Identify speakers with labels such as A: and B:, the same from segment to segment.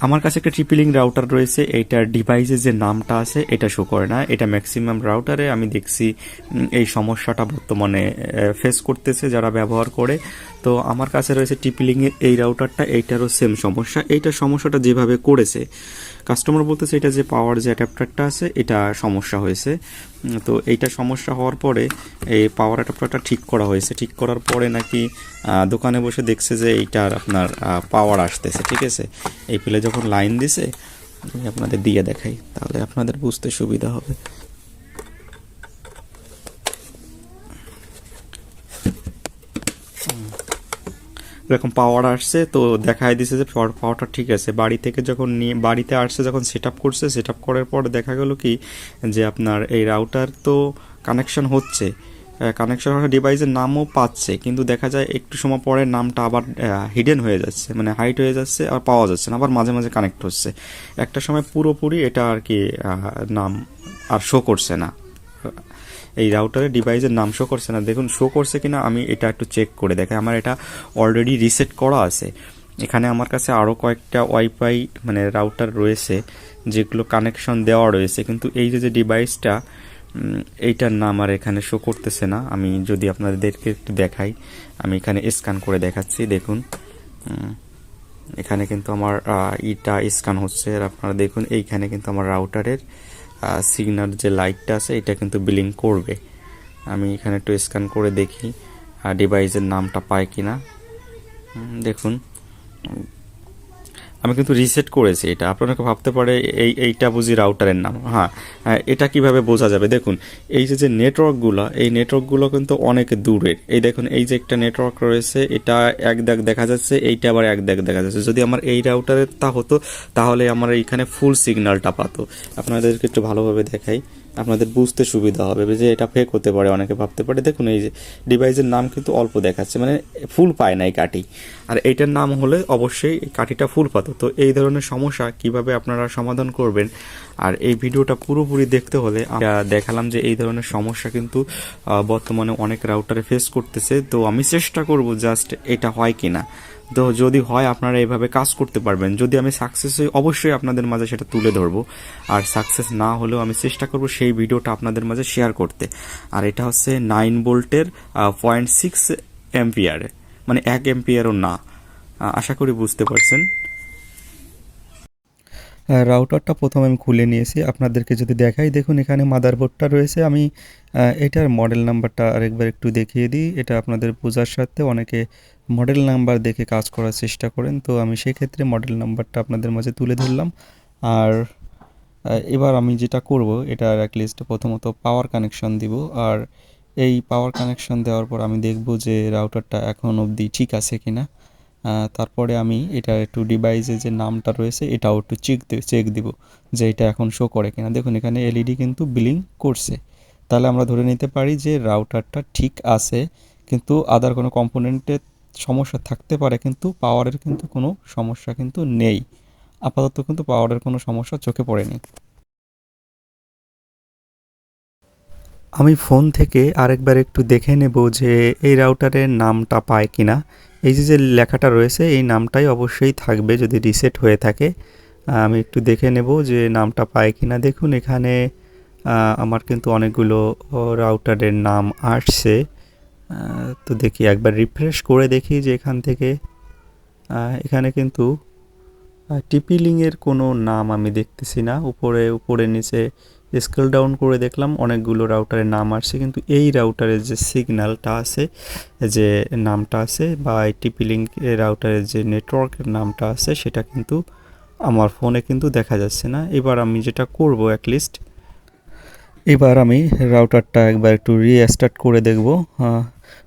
A: আমার কাছে একটা ট্রিপিলিং রাউটার রয়েছে এইটার ডিভাইসের যে নামটা আছে, এটা শো করে না, এটা ম্যাক্সিমাম রাউটারে আমি দেখছি এই সমস্যাটা বর্তমানে ফেস করতেছে যারা ব্যবহার করে। তো আমার কাছে রয়েছে টিপিলিং এর এই রাউটারটা এইটারও সেম সমস্যা। এইটার সমস্যাটা যেভাবে করেছে কাস্টমার বলতেছে এটা যে পাওয়ার যে অ্যাডাপ্টারটা আছে, এটা সমস্যা হয়েছে। তো এইটা সমস্যা হওয়ার পরে এই পাওয়ার অ্যাডাপ্টারটা ঠিক করা হয়েছে। ঠিক করার পরে নাকি দোকানে বসে দেখছে যে এইটার আপনার পাওয়ার আসতেছে, ঠিক আছে? এই পেলে যখন লাইন দিছে, আমি আপনাদের দিয়ে দেখাই, তাহলে আপনাদের বুঝতে সুবিধা হবে। এরকম পাওয়ার আসছে, তো দেখাই দিছে যে পাওয়ারটা ঠিক আছে। বাড়ি থেকে যখন নিয়ে, বাড়িতে আসছে, যখন সেট আপ করছে সেট আপ করার পর দেখা গেল কি, যে আপনার এই রাউটার তো কানেকশন হচ্ছে। কানেকশন হওয়ার ডিভাইসের নামও পাচ্ছে, কিন্তু দেখা যায় একটু সময় পরে নামটা আবার হিডেন হয়ে যাচ্ছে। মানে হাইট হয়ে যাচ্ছে, আর পাওয়া যাচ্ছে না, আবার মাঝে মাঝে কানেক্ট হচ্ছে। একটা সময় পুরোপুরি এটা আর কি নাম আর শো করছে না। এই রাউটারের ডিভাইসের নাম শো করছে না। দেখুন শো করছে কিনা আমি এটা একটু চেক করে দেখাই। আমার এটা অলরেডি রিসেট করা আছে। এখানে আমার কাছে আরও কয়েকটা ওয়াইফাই মানে রাউটার রয়েছে, যেগুলো কানেকশন দেওয়া রয়েছে। কিন্তু এই যে যে ডিভাইসটা এইটার নাম আর এখানে শো করতেছে না। আমি যদি আপনাদেরকে একটু দেখাই, আমি এখানে স্ক্যান করে দেখাচ্ছি। দেখুন এখানে কিন্তু আমার ইটা স্ক্যান হচ্ছে। আর আপনারা দেখুন, এইখানে কিন্তু আমার রাউটারের সিগনাল যে লাইটটা আছে, এটা কিন্তু বিলিং করবে। আমি এখানে একটু স্ক্যান করে দেখি ডিভাইসের নামটা পায় কিনা। না দেখুন আমি কিন্তু রিসেট করেছি এটা। আপনারা ভাবতে পারে এই এইটা বুঝি রাউটারের নাম? হ্যাঁ আহ, এটা কীভাবে বোঝা যাবে? দেখুন এই যে যে নেটওয়ার্কগুলো এই নেটওয়ার্কগুলো কিন্তু অনেক দূরের। এই দেখুন এই যে একটা নেটওয়ার্ক রয়েছে এটা এক দাগ দেখা যাচ্ছে এইটা আবার এক দাগ দেখা যাচ্ছে। যদি আমার এই রাউটারের তা হতো তাহলে আমার এইখানে ফুল সিগন্যালটা পাতো। আপনাদেরকে একটু ভালোভাবে দেখাই। আপনাদের বুঝতে সুবিধা হবে যে এটা ফেক হতে পারে, অনেকে ভাবতে পারে। দেখুন, এই যে ডিভাইসের নাম কিন্তু অল্প দেখাচ্ছে মানে ফুল পায় না এই কাঠি। আর এইটার নাম হলে অবশ্যই কাঠিটা ফুল পাতো। তো এই ধরনের সমস্যা কীভাবে আপনারা সমাধান করবেন? আর এই ভিডিওটা পুরোপুরি দেখতে হলে আমরা দেখালাম যে এই ধরনের সমস্যা কিন্তু বর্তমানে অনেক রাউটারে ফেস করতেছে। তো আমি চেষ্টা করব জাস্ট এটা হয় কিনা। তো যদি হয় আপনারা এইভাবে কাজ করতে পারবেন। যদি আমি সাকসেস হই, অবশ্যই আপনাদের মাঝে সেটা তুলে ধরবো। আর সাকসেস না হলেও আমি চেষ্টা করব সেই ভিডিওটা আপনাদের মাঝে শেয়ার করতে। আর এটা হচ্ছে নাইন বোল্টের পয়েন্ট সিক্স এম্পিয়ারে মানে এক এম্পিয়ারও না। আশা করি বুঝতে পারছেন। রাউটারটা প্রথমে আমি খুলে নিয়েছি। আপনাদেরকে যদি দেখাই, দেখুন এখানে মাদারবোর্ডটা রয়েছে। আমি এটার মডেল নাম্বারটা আরেকবার একটু দেখিয়ে দিই। এটা আপনাদের বোঝার সাথে অনেকে মডেল নাম্বার দেখে কাজ করার চেষ্টা করেন। তো আমি সেক্ষেত্রে মডেল নাম্বারটা আপনাদের মাঝে তুলে ধরলাম। আর এবার আমি যেটা করব, এটা লিস্ট প্রথমত পাওয়ার কানেকশন দিব। আর এই পাওয়ার কানেকশন দেওয়ার পর আমি দেখব যে রাউটারটা এখন অবধি ঠিক আছে কি না তারপরে আমি এটা একটু ডিভাইসে যে নামটা রয়েছে, এটাও একটু চেক চেক দিব যে এটা এখন শো করে কিনা। দেখুন, এখানে এলইডি কিন্তু বিলিং করছে। তাহলে আমরা ধরে নিতে পারি যে রাউটারটা ঠিক আছে, কিন্তু আদার কোনো কম্পোনেন্টের সমস্যা থাকতে পারে, কিন্তু পাওয়ারের কিন্তু কোনো সমস্যা কিন্তু নেই। আপাতত কিন্তু পাওয়ারের কোনো সমস্যা চোখে পড়েনি। আমি ফোন থেকে আরেকবার একটু দেখে নেব যে এই রাউটারের নামটা পায় কিনা। এই যে যে লেখাটা রয়েছে, এই নামটাই অবশ্যই থাকবে যদি রিসেট হয়ে থাকে। আমি একটু দেখে নেব যে নামটা পায় কিনা। দেখুন, এখানে আমার কিন্তু অনেকগুলো রাউটারের নাম আসছে। তো দেখি, একবার রিফ্রেশ করে দেখি যে এখান থেকে এখানে কিন্তু টিপিলিংয়ের কোনো নাম আমি দেখতেছি না। উপরে উপরে নিচে স্কেল ডাউন করে দেখলাম, অনেকগুলো রাউটারের নাম আসছে, কিন্তু এই রাউটারের যে সিগন্যালটা আছে, যে নামটা আছে, বা এই টিপি লিঙ্ক রাউটারের যে নেটওয়ার্কের নামটা আছে, সেটা কিন্তু আমার ফোনে কিন্তু দেখা যাচ্ছে না। এবার আমি যেটা করব লিস্ট এবার আমি রাউটারটা একবার একটু রিস্টার্ট করে দেখব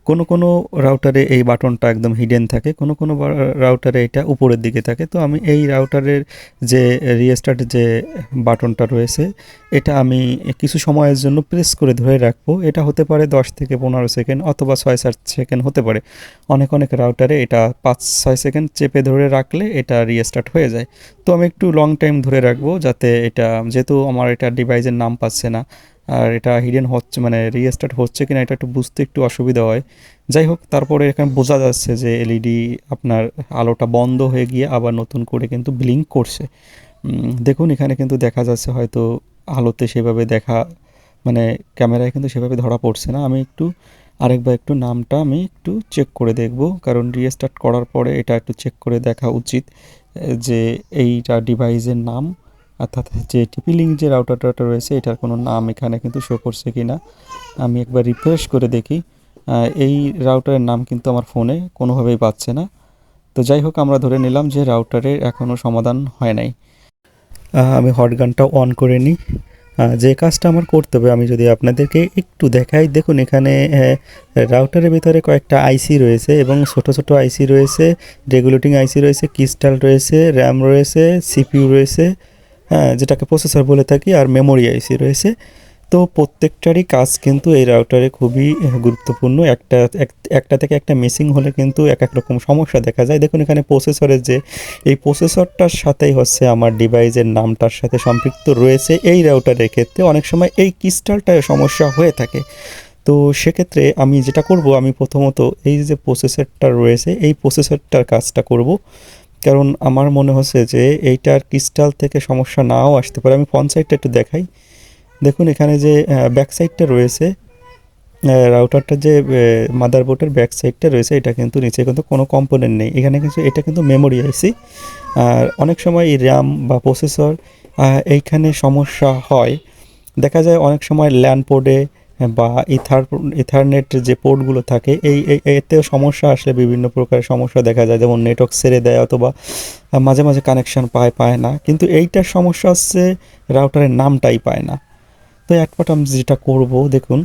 A: কোনো কোনো রাউটারে এই বাটনটা একদম হিডেন থাকে, কোনো কোনো রাউটারে এটা উপরের দিকে থাকে। তো আমি এই রাউটারের যে রিস্টার্ট যে বাটনটা রয়েছে, এটা আমি কিছু সময়ের জন্য প্রেস করে ধরে রাখব। এটা হতে পারে দশ থেকে পনেরো সেকেন্ড অথবা ছয় সাত সেকেন্ড হতে পারে। অনেক অনেক রাউটারে এটা পাঁচ ছয় সেকেন্ড চেপে ধরে রাখলে এটা রিস্টার্ট হয়ে যায়। তো আমি একটু লং টাইম ধরে রাখব যাতে এটা, যেহেতু আমার এটা ডিভাইসের নাম পাচ্ছে না আর এটা হিডেন হচ্ছে মানে রিস্টার্ট হচ্ছে কিনা এটা একটু বুঝতে একটু অসুবিধা হয়। যাই হোক, তারপরে এখানে বোঝা যাচ্ছে যে এলইডি আপনার আলোটা বন্ধ হয়ে গিয়ে আবার নতুন করে কিন্তু ব্লিঙ্ক করছে। দেখুন, এখানে কিন্তু দেখা যাচ্ছে হয়তো আলোতে সেভাবে দেখা মানে ক্যামেরায় কিন্তু সেভাবে ধরা পড়ছে না। আমি একটু, আরেকবার একটু নামটা আমি একটু চেক করে দেখব, কারণ রিস্টার্ট করার পরে এটা একটু চেক করে দেখা উচিত যে এইটা ডিভাইসের নাম অর্থাৎ যে টিপিলিং যে রাউটারটা রয়েছে, এটার কোনো নাম এখানে কিন্তু শো করছে কি না আমি একবার রিফ্রেশ করে দেখি। এই রাউটারের নাম কিন্তু আমার ফোনে কোনোভাবেই পাচ্ছে না। তো যাই হোক, আমরা ধরে নিলাম যে রাউটারের এখনও সমাধান হয় নাই। আমি হটগানটা অন করে নিই। যে কাজটা আমার করতে হবে, আমি যদি আপনাদেরকে একটু দেখাই। দেখুন, এখানে রাউটারের ভিতরে কয়েকটা আইসি রয়েছে এবং ছোট ছোট আইসি রয়েছে রেগুলেটিং আইসি রয়েছে ক্রিস্টাল রয়েছে র্যাম রয়েছে সিপিইউ রয়েছে। যেটাকে প্রসেসর বলে থাকি, আর মেমোরি আইসি রয়েছে। তো প্রত্যেকটারই কাজ কিন্তু এই রাউটারে খুবই গুরুত্বপূর্ণ। একটা, এক- একটা থেকে একটা মিসিং হলে কিন্তু এক এক রকম সমস্যা দেখা যায়। দেখুন এখানে প্রসেসরের যে, এই প্রসেসরটার সাথেই হচ্ছে আমার ডিভাইসের নামটার সাথে সম্পৃক্ত রয়েছে। এই রাউটারের ক্ষেত্রে অনেক সময় এই ক্রিস্টালটায় সমস্যা হয়ে থাকে। তো সেক্ষেত্রে আমি যেটা করব, আমি প্রথমত এই যে প্রসেসরটা রয়েছে, এই প্রসেসরটার কাজটা করব। কারণ আমার মনে হচ্ছে যে এইটার ক্রিস্টাল থেকে সমস্যা নাও আসতে পারে। আমি ফ্রন্ট সাইডটা একটু দেখাই। দেখুন এখানে যে ব্যাক সাইডটা রয়েছে রাউটারটার যে মাদারবোর্ডের ব্যাক সাইডটা রয়েছে, এটা কিন্তু নিচে কিন্তু কোনো কম্পোনেন্ট নেই। এখানে কিন্তু, এটা কিন্তু মেমোরি আইসি আর অনেক সময় এই র্যাম বা প্রসেসর এইখানে সমস্যা হয়। দেখা যায় অনেক সময় ল্যান্ড পোর্টে বা ইথার ইথারনেট যে পোর্টগুলো থাকে, এই এতেও সমস্যা আসলে বিভিন্ন প্রকার সমস্যা দেখা যায়। যেমন নেটওয়ার্ক ছেড়ে দেয় অথবা মাঝে মাঝে কানেকশন পায় পায় না। কিন্তু এইটার সমস্যা হচ্ছে রাউটারের নামটাই পায় না। তো একপাট আমি যেটা করব, দেখুন,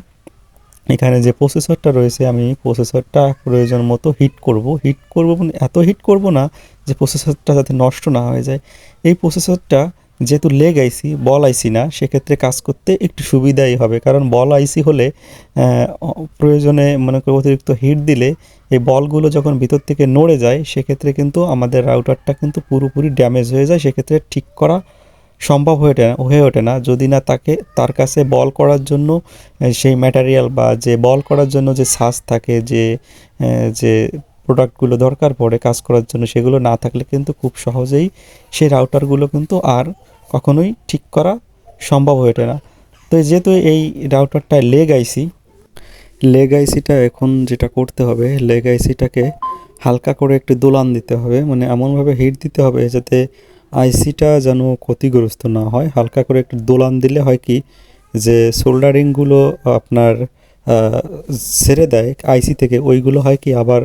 A: এখানে যে প্রসেসরটা রয়েছে, আমি প্রসেসরটা প্রয়োজন মতো হিট করব। হিট করব এত হিট করব না যে প্রসেসরটা যাতে নষ্ট না হয়ে যায়। এই প্রসেসরটা যেহেতু লেগ আইসি বল আইসি না, সেক্ষেত্রে কাজ করতে একটু সুবিধাই হবে। কারণ বল আইসি হলে প্রয়োজনে মনে করি অতিরিক্ত হিট দিলে এই বলগুলো যখন ভিতর থেকে নড়ে যায়, সেক্ষেত্রে কিন্তু আমাদের রাউটারটা কিন্তু পুরোপুরি ড্যামেজ হয়ে যায়, সেক্ষেত্রে ঠিক করা সম্ভব হয়ে ওঠে হয়ে ওঠে না। যদি না তাকে, তার কাছে বল করার জন্য সেই ম্যাটেরিয়াল বা যে বল করার জন্য যে সাজ থাকে, যে যে প্রোডাক্টগুলো দরকার পড়ে কাজ করার জন্য, সেগুলো না থাকলে কিন্তু খুব সহজেই সেই রাউটারগুলো কিন্তু আর কখনোই ঠিক করা সম্ভব হয়ে ওঠে না। তো যেহেতু এই রাউটারটায় লেগ আইসি লেগ আইসিটা এখন যেটা করতে হবে লেগ আইসিটাকে হালকা করে একটু দোলান দিতে হবে মানে এমনভাবে হিট দিতে হবে যাতে আইসিটা যেন ক্ষতিগ্রস্ত না হয়। হালকা করে একটু দোলান দিলে হয় কি, যে সোল্ডারিংগুলো আপনার ছেড়ে দেয় আইসি থেকে, ওইগুলো হয় কি আবার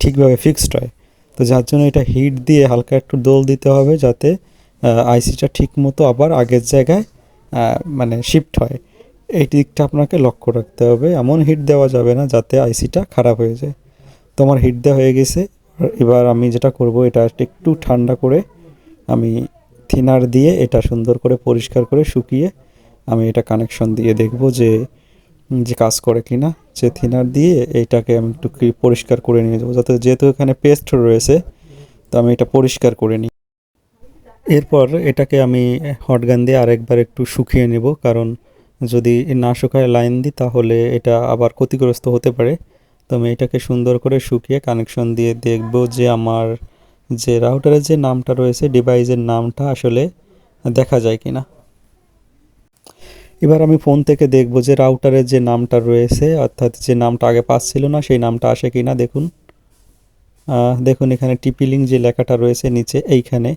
A: ঠিকভাবে ফিক্সড হয়। তো যার জন্য এটা হিট দিয়ে হালকা একটু দোল দিতে হবে যাতে আইসিটা ঠিক মতো আবার আগের জায়গায় মানে শিফট হয়। এই দিকটা আপনাকে লক্ষ্য রাখতে হবে। এমন হিট দেওয়া যাবে না যাতে আইসিটা খারাপ হয়ে যায়। তোমার হিট দেওয়া হয়ে গেছে, এবার আমি যেটা করব, এটা একটু ঠান্ডা করে আমি থিনার দিয়ে এটা সুন্দর করে পরিষ্কার করে শুকিয়ে আমি এটা কানেকশন দিয়ে দেখব যে যে কাজ করে কি না যে থিনার দিয়ে এইটাকে আমি একটু পরিষ্কার করে নিয়ে যাব। যাতে যেহেতু এখানে পেস্ট রয়েছে, তো আমি এটা পরিষ্কার করে নিই। এরপর এটাকে আমি হটগান দিয়ে আরেকবার একটু শুকিয়ে নেব, কারণ যদি না শুকায় লাইন দিই, তাহলে এটা আবার ক্ষতিগ্রস্ত হতে পারে। তো আমি এটাকে সুন্দর করে শুকিয়ে কানেকশন দিয়ে দেখব যে আমার যে রাউটারের যে নামটা রয়েছে, ডিভাইসের নামটা আসলে দেখা যায় কি না এবার আমি ফোন থেকে দেখব যে রাউটারের যে নামটা রয়েছে, অর্থাৎ যে নামটা আগে পাচ্ছিল না, সেই নামটা আসে কি না দেখুন দেখুন এখানে টিপিলিং যে লেখাটা রয়েছে নিচে, এইখানে।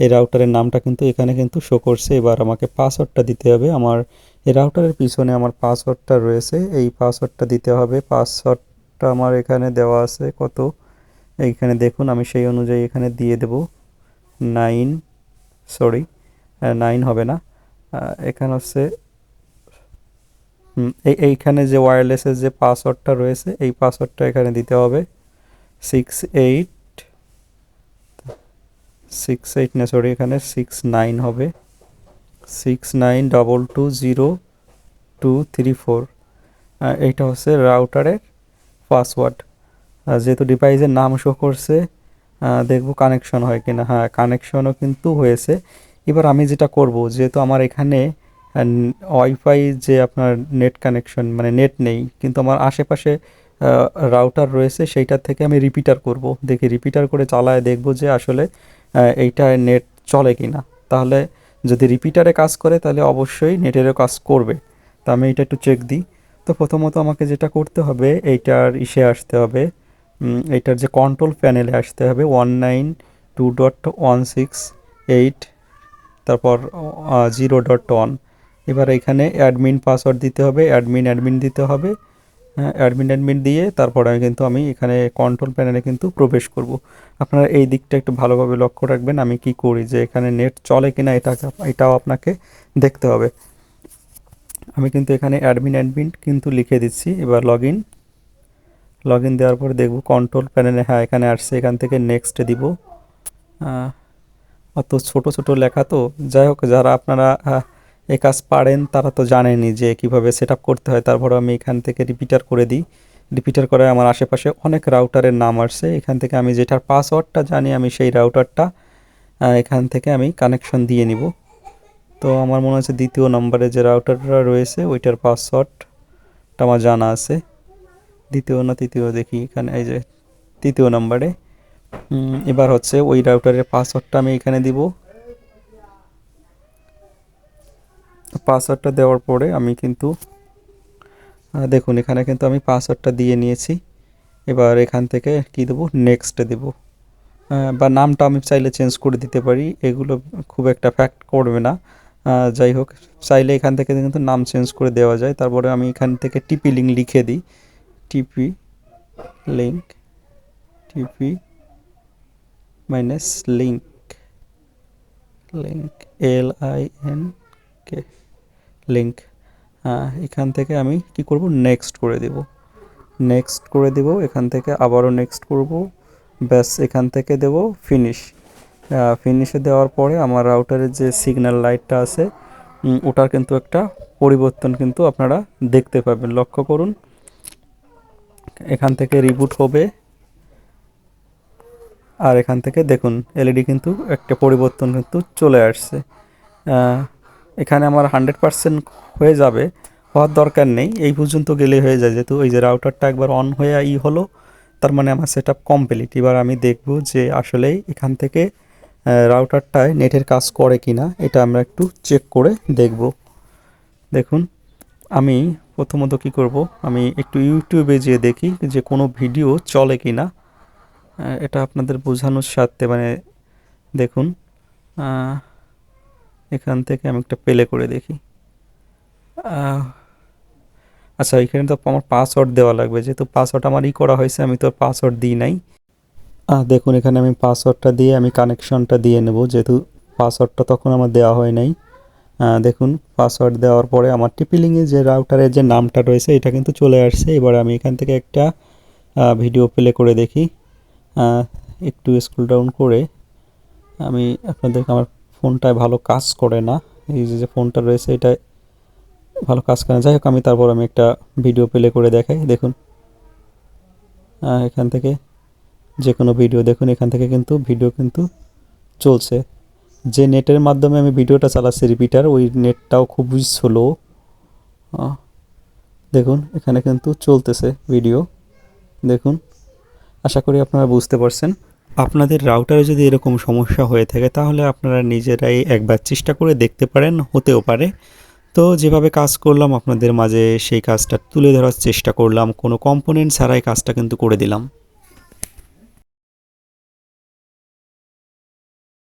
A: এই রাউটারের নামটা কিন্তু, এখানে কিন্তু শো করছে। এবার আমাকে পাসওয়ার্ডটা দিতে হবে। আমার, এই রাউটারের পিছনে আমার পাসওয়ার্ডটা রয়েছে। এই পাসওয়ার্ডটা দিতে হবে। পাসওয়ার্ডটা আমার এখানে দেওয়া আছে কত? এইখানে দেখুন, আমি সেই অনুযায়ী এখানে দিয়ে দেব। নাইন সরি নাইন হবে না। এখানে হচ্ছে এইখানে যে ওয়্যারলেসের যে পাসওয়ার্ডটা রয়েছে, এই পাসওয়ার্ডটা এখানে দিতে হবে। সিক্স এইট সিক্স এইট না সরি এখানে সিক্স নাইন হবে। Six nine double two zero two three four এইটা হচ্ছে রাউটারের পাসওয়ার্ড যেহেতু ডিভাইসের নাম শো করছে দেখব কানেকশন হয় কিনা। হ্যাঁ কানেকশনও কিন্তু হয়েছে। এবার আমি যেটা করব, যেহেতু আমার এখানে ওয়াইফাই যে আপনার নেট কানেকশন মানে নেট নেই কিন্তু আমার আশেপাশে রাউটার রয়েছে সেইটার থেকে আমি রিপিটার করব। দেখি রিপিটার করে চালায় দেখব যে আসলে আহ, এইটায় নেট চলে কি না তাহলে যদি রিপিটারে কাজ করে তাহলে অবশ্যই নেটেরও কাজ করবে। তো আমি এটা একটু চেক দিই। তো প্রথমত আমাকে যেটা করতে হবে এইটার ইসে আসতে হবে। এইটার যে কন্ট্রোল প্যানেলে আসতে হবে one nine two dot one six eight তারপর জিরো ডট ওয়ান এবার এখানে অ্যাডমিন পাসওয়ার্ড দিতে হবে অ্যাডমিন অ্যাডমিন দিতে হবে হ্যাঁ অ্যাডমিন অ্যাডমিন দিয়ে তারপর আমি কিন্তু আমি এখানে কন্ট্রোল প্যানেলে কিন্তু প্রবেশ করব। আপনারা এই দিকটা একটু ভালোভাবে লক্ষ্য রাখবেন, আমি কি করি যে এখানে নেট চলে কিনা এটা এটাও আপনাকে দেখতে হবে। আমি কিন্তু এখানে অ্যাডমিন অ্যাডমিন কিন্তু লিখে দিচ্ছি, এবার লগ ইন লগ ইন দেওয়ার পরে দেখব কন্ট্রোল প্যানেলে হ্যাঁ এখানে আসছে, এখান থেকে নেক্সট দিব। অত ছোট ছোট লেখা তো, যাই হোক, যারা আপনারা এই কাজ পারেন, তারা তো জানেনই যে কীভাবে সেট করতে হয়। তারপরে আমি এখান থেকে রিপিটার করে দিই। রিপিটার করে আমার আশেপাশে অনেক রাউটারের নাম আসছে। এখান থেকে আমি যেটার পাসওয়ার্ডটা জানি, আমি সেই রাউটারটা এখান থেকে আমি কানেকশন দিয়ে নিব। তো আমার মনে হচ্ছে দ্বিতীয় নম্বরে যে রাউটারটা রয়েছে, ওইটার পাসওয়ার্ডটা আমার জানা আছে। দ্বিতীয় না তৃতীয়, দেখি এখানে, এই যে তৃতীয় নম্বরে। এবার হচ্ছে ওই রাউটারের পাসওয়ার্ডটা আমি এখানে দিব। পাসওয়ার্ডটা দেওয়ার পরে আমি কিন্তু দেখুন এখানে কিন্তু আমি পাসওয়ার্ডটা দিয়ে নিয়েছি। এবার এখান থেকে কি দেবো? নেক্সট দেবো। বা নামটা আমি চাইলে চেঞ্জ করে দিতে পারি। এগুলো খুব একটা ফ্যাক্ট করবে না। যাই হোক, চাইলে এখান থেকে কিন্তু নাম চেঞ্জ করে দেওয়া যায়। তারপরে আমি এখান থেকে টিপি লিঙ্ক লিখে দিই। TP link TP minus link link L I N K link এখান থেকে আমি কি করব? নেক্সট করে দেব। নেক্সট করে দেব, এখান থেকে আবারও নেক্সট করব। ব্যাস, এখান থেকে দেব ফিনিশ ফিনিশে দেওয়ার পরে আমার রাউটারের যে সিগন্যাল লাইটটা আছে ওটার কিন্তু একটা পরিবর্তন কিন্তু আপনারা দেখতে পাবেন। লক্ষ্য করুন, এখান থেকে রিবুট হবে। আর এখান থেকে দেখুন এলইডি কিন্তু একটা পরিবর্তন কিন্তু চলে আসছে। এখানে আমার হান্ড্রেড পার্সেন্ট হয়ে যাবে, হওয়ার দরকার নেই। এই পর্যন্ত গেলে হয়ে যায়, যেহেতু ওই যে রাউটারটা একবার অন হয়ে ই হলো, তার মানে আমার সেট আপ কমপ্লিট এবার আমি দেখব যে আসলেই এখান থেকে রাউটারটায় নেটের কাজ করে কি না এটা আমরা একটু চেক করে দেখব। দেখুন, আমি প্রথমত কি করব, আমি একটু ইউটিউবে যেয়ে দেখি যে কোনো ভিডিও চলে কি না এটা আপনাদের বোঝানোর স্বার্থে মানে দেখুন এখান থেকে আমি একটা প্লে করে দেখি। আচ্ছা এখানে তো আমার পাসওয়ার্ড দেওয়া লাগবে। যেহেতু পাসওয়ার্ড আমার ই করা হয়েছে, আমি তো পাসওয়ার্ড দিই নাই। দেখুন, এখানে আমি পাসওয়ার্ডটা দিয়ে আমি কানেকশনটা দিয়ে নেব। যেহেতু পাসওয়ার্ডটা তখন আমার দেওয়া হয় নাই। দেখুন পাসওয়ার্ড দেওয়ার পরে আমার টিপিলিংয়ে যে রাউটারের যে নামটা রয়েছে, এটা কিন্তু চলে আসছে। এবার আমি এখান থেকে একটা ভিডিও প্লে করে দেখি। একটু স্কুল ডাউন করে আমি আপনাদেরকে আমার ফোনটায় ভালো কাজ করে না। এই যে ফোনটা রয়েছে, এটা ভালো কাজ করে যাই হোক, আমি তারপর আমি একটা ভিডিও প্লে করে দেখাই। দেখুন। এখান থেকে যে কোনো ভিডিও দেখুন। এখান থেকে কিন্তু ভিডিও কিন্তু চলছে। যে নেটের মাধ্যমে আমি ভিডিওটা চালাচ্ছি রিপিটার ওই নেটটাও খুবই স্লো দেখুন, এখানে কিন্তু চলতেছে ভিডিও দেখুন, আশা করি আপনারা বুঝতে পারছেন। আপনাদের রাউটারে যদি এরকম সমস্যা হয়ে থাকে, তাহলে আপনারা নিজেরাই একবার চেষ্টা করে দেখতে পারেন, হতেও পারে। তো যেভাবে কাজ করলাম, আপনাদের মাঝে সেই কাজটা তুলে ধরার চেষ্টা করলাম। কোনো কম্পোনেন্ট ছাড়াই কাজটা কিন্তু করে দিলাম।